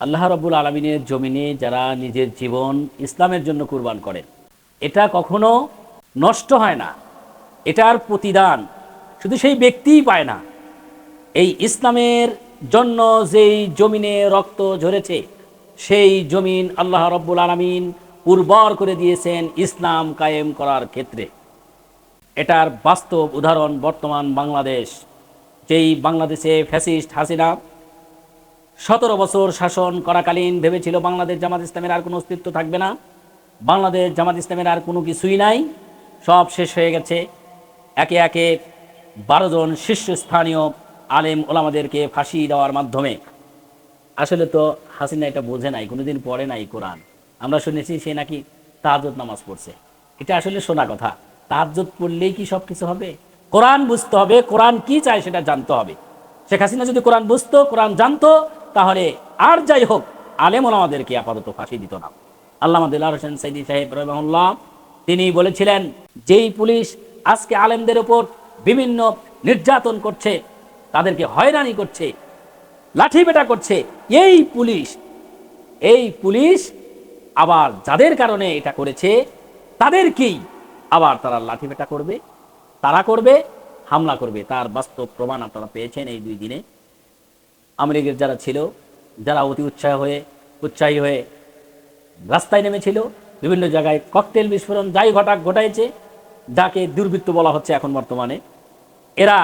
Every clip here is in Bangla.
আল্লাহ রব্বুল আলমিনের জমিনে যারা নিজের জীবন ইসলামের জন্য কুরবান করেন, এটা কখনো নষ্ট হয় না। এটার প্রতিদান শুধু সেই ব্যক্তিই পায় না। এই ইসলামের জন্য যেই জমিনে রক্ত ঝরেছে, সেই জমিন আল্লাহ রব্বুল আলমিন উর্বর করে দিয়েছেন ইসলাম কায়েম করার ক্ষেত্রে। এটার বাস্তব উদাহরণ বর্তমান বাংলাদেশ, যেই বাংলাদেশে ফ্যাসিস্ট হাসিনা সতেরো বছর শাসন করাকালীন ভেবেছিল বাংলাদেশ জামাত ইসলামের আর কোনো অস্তিত্ব থাকবে না। বাংলাদেশ জামাত ইসলামের আর কোনো কিছুই নাই। সব শেষ হয়ে গেছে। একে একে বারো জন শীর্ষস্থানীয় আলেম ওলামাদেরকে ফাঁসি দেওয়ার মাধ্যমে। আসলে তো হাসিনা এটা বোঝে নাই, কোনোদিন পড়ে নাই কোরআন। আমরা শুনেছি সে নাকি তাহাজত নামাজ পড়ছে। এটা আসলে শোনা কথা। তাহাজত পড়লেই কি সব কিছু হবে? কোরআন বুঝতে হবে, কোরআন কি চায় সেটা জানতে হবে। শেখ হাসিনা যদি কোরআন বুঝতো, কোরআন জানতো তাহলে আর যাই হোক আলেম ওলামাদেরকে আপাতত ফাঁসি দিত না। আল্লামা দিল্লা হোসেন সাইদি সাহেব রহমাল্লাহ তিনি বলেছিলেন, যেই পুলিশ আজকে আলেমদের ওপর বিভিন্ন নির্যাতন করছে, তাদেরকে হয়রানি করছে, লাঠি বেটা করছে, এই পুলিশ এই পুলিশ আবার যাদের কারণে এটা করেছে, তাদেরকেই আবার তারা লাঠি বেটা করবে, তারা করবে, হামলা করবে। তার বাস্তব প্রমাণ আপনারা পেয়েছেন এই দুই দিনে। আমেরিকার যারা ছিল, যারা অতি উৎসাহ হয়ে, উৎসাহী হয়ে রাস্তায় নেমেছিল, বিভিন্ন জায়গায় ককটেল বিস্ফোরণ যাই ঘটা, ঘটাইছে, যাকে দুর্বৃত্ত বলা হচ্ছে এখন বর্তমানে। এরা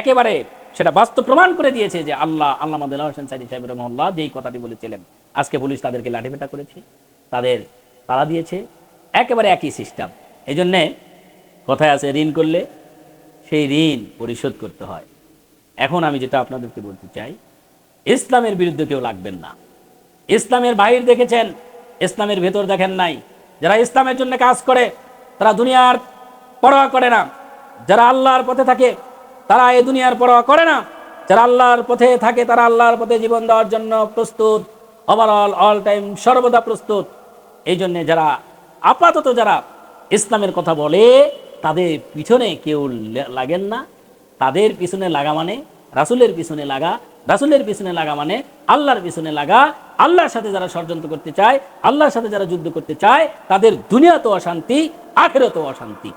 একেবারে সেটা বাস্তব প্রমাণ করে দিয়েছে যে আল্লাহ আল্লাহ হোসেন সাইদি সাহেব যেই কথাটি বলেছিলেন, আজকে পুলিশ তাদেরকে লাঠিপেটা করেছে, তাদের তারা দিয়েছে, একেবারে একই সিস্টেম এই জন্যে কথায় আছে, ঋণ করলে সেই ঋণ পরিশোধ করতে হয়। এখন আমি যেটা আপনাদেরকে বলতে চাই, ইসলামের বিরুদ্ধে কেউ লাগবেন না। ইসলামের বাহির দেখেছেন, ইসলামের ভেতর দেখেন নাই। যারা ইসলামের জন্য কাজ করে, তারা দুনিয়ার পরোয়া করে না। যারা আল্লাহর পথে থাকে, তারা এই দুনিয়ার পরোয়া করে না। যারা আল্লাহর পথে থাকে, তারা আল্লাহর পথে জীবন দেওয়ার জন্য প্রস্তুত। ওভারঅল অল টাইম সর্বদা প্রস্তুত। এই জন্যে যারা, আপাতত যারা ইসলামের কথা বলে, তাদের পিছনে কেউ লাগেন না। তাদের পিছনে লাগা মানে রাসুলের পিছনে লাগা, রাসুলের পিছনে লাগা মানে আল্লাহর পিছনে লাগা। আল্লাহর সাথে যারা ষড়যন্ত্র করতে চায়, আল্লাহর সাথে যারা যুদ্ধ করতে চায়, তাদের দুনিয়াতেও অশান্তি, আখেরতেও অশান্তি।